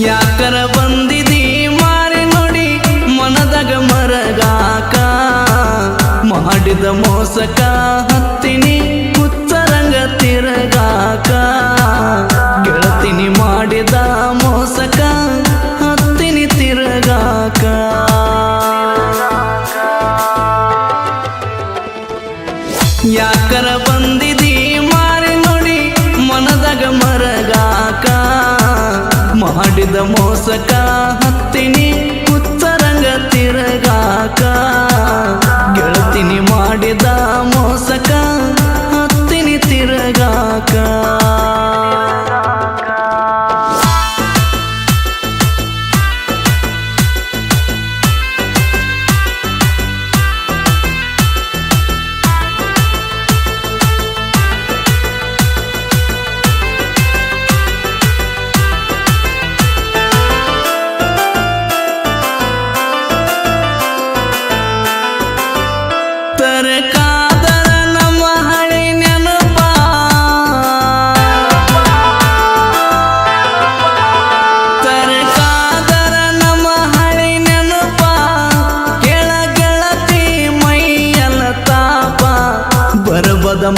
ಯಾಕರ ಬಂದಿದಿ? ಮಾಡಿದ ಮೋಸಕ ಹತ್ತಿನಿ ಉತ್ತರಂಗ ತಿರಗಾಕ. ಗೆಳತಿನಿ ಮಾಡಿದ ಮೋಸಕ ಹತ್ತಿನಿ ತಿರಗಾಕ.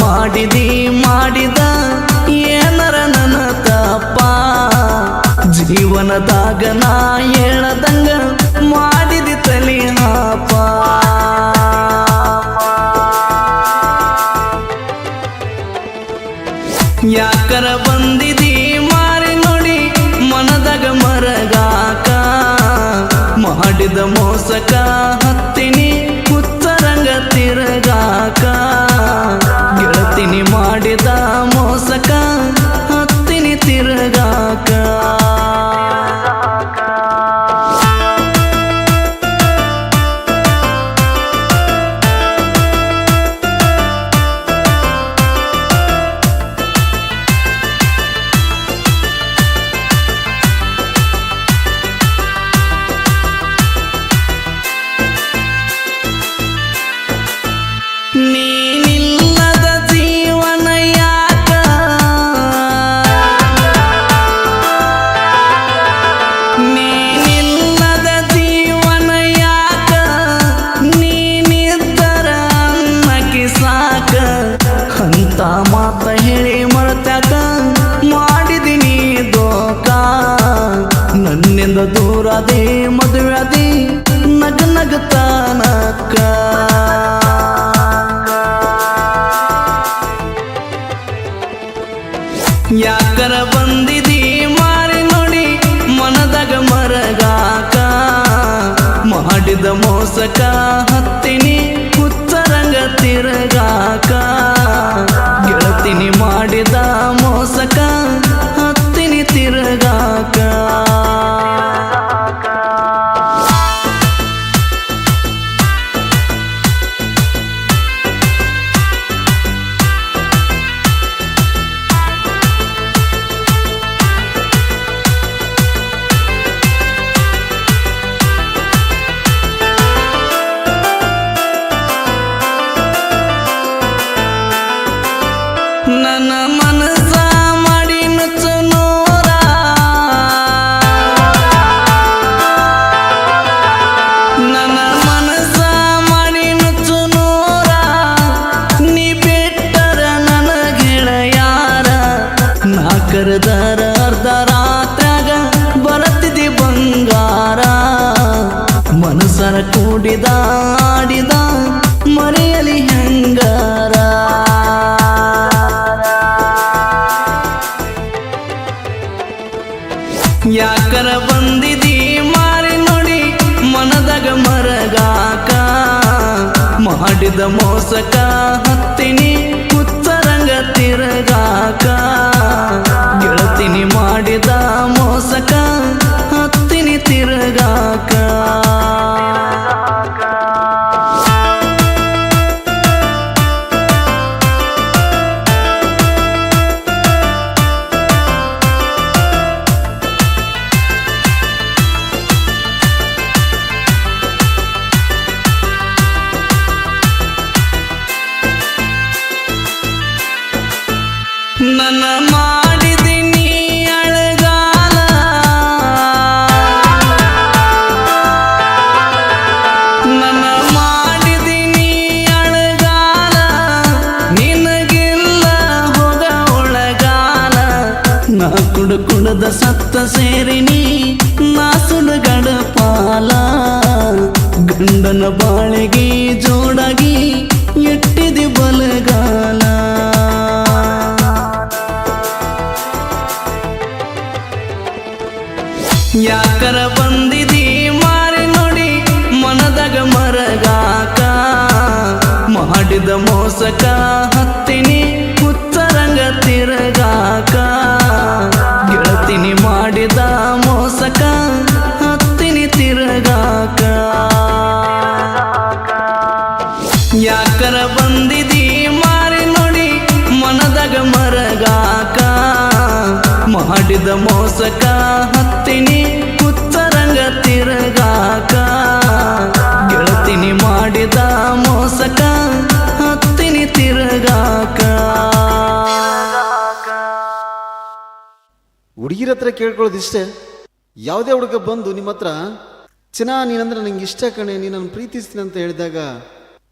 ಮಾಡಿದಿ, ಮಾಡಿದ ಏನರ ನನ್ನ ತಪ್ಪ? ಜೀವನದಾಗ ನಾ ಹೇಳದಂಗ ಮಾಡಿದಿ ತಲೆ ಹಾಪ. ಯಾಕರ ಬಂದಿದಿ ಮಾರಿ ನೋಡಿ ಮನದಾಗ ಮರಗಾಕ? ಮಾಡಿದ ಮೋಸಕ ಹತ್ತಿನಿ ಉತ್ತರಂಗ ತಿರಗಾಕ? ಮಾಡಿದ ಮೋಸಕ ಹತ್ತಿನಿ ತಿರಗಾಕ ಮೋಸಕ ಹತ್ತಿನಿ ನನ್ನ ಮನಸ ಮಾಡಿ ನುಚ್ಚು ನೂರ. ನನ್ನ ಮನಸ್ಸ ಮಾಡಿ ನುಚ್ಚು ನೂರ. ನೀ ಬಿಟ್ಟರ ನನ್ನ ಗೆಳೆಯಾರ. ನಾ ಕರೆದಾರ ಅರ್ಧ ರಾತ್ರಾಗ ಬರತಿದಿ ಬಂಗಾರ. ಮನಸರ ಕೂಡಿದ, ಆಡಿದ, ಮರೆಯಲಿ ಹೆಂಗಾರ. ಯಾಕರ ಬಂದಿದಿ ನನ ಮಾಡಿದಿನಿ ಅಳಗಾಲ. ನನ ಮಾಡಿದಿನಿ ಅಳಗಾಲ. ನಿನಗಿಲ್ಲ ಹೋಗ ಒಳಗಾಲ. ನಾ ಕುಡು ಕುಡದ ಸತ್ತ ಸೇರಿನಿ ನಾ ಸುಡುಗಡ ಪಾಲ. ಗಂಡನ ಬಾಳಿಗೆ ಜೋಡಗಿ ಎಟ್ಟಿದೆ ಬಲಗಾಲ. ಯಾಕರ ಬಂದಿದಿ, ಮಾರಿ ನೋಡಿ ಮನದಾಗ ಮರಗಾಕ. ಮಾಡಿದ ಮೋಸಕ ಹತ್ತಿನಿ, ಉತ್ತರಂಗ ತಿರಗಾಕ. ಗೆಳತಿನಿ ಮಾಡಿದ ಮೋಸಕ ಹತ್ತಿನಿ ತಿರಗಾಕ. ಯಾಕರ ಬಂದಿದಿ, ಮಾರಿ ನೋಡಿ ಮನದಾಗ ಮರಗಾಕ. ಮಾಡಿದ ಮೋಸಕ ಹತ್ತಿನಿ ತಿರಗಾಕ ಗೆಳತಿನಿ ಮಾಡಿದ ಮೋಸಕ ಹತ್ತಿನಿ ತಿರುಗಾಕ. ಹುಡುಗಿರ ಹತ್ರ ಕೇಳ್ಕೊಳ್ಳೋದು ಇಷ್ಟೇ ಯಾವುದೇ ಹುಡುಗ ಬಂದು ನಿಮ್ಮ ಹತ್ರ ಚಿನ್ನ ನೀನಂದ್ರೆ ನಂಗೆ ಇಷ್ಟ ಕಣೆ, ನೀನು ಪ್ರೀತಿಸ್ತೀನಿ ಅಂತ ಹೇಳಿದಾಗ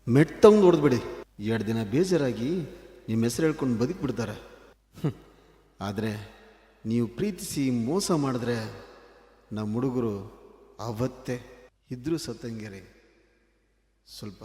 ಮೆಟ್ ತಗೊಂಡು ಹೊಡೆದ್ಬಿಡಿ ಎರಡು ದಿನ ಬೇಜಾರಾಗಿ ನಿಮ್ಮ ಹೆಸರು ಹೇಳ್ಕೊಂಡು ಬದುಕ್ಬಿಡ್ತಾರೆ. ಆದರೆ, ನೀವು ಪ್ರೀತಿಸಿ ಮೋಸ ಮಾಡಿದ್ರೆ ನಮ್ಮ ಹುಡುಗರು ಅವತ್ತೇ ಇದ್ರೂ ಸತ್ತಂಗೆ ರೀ ಸ್ವಲ್ಪ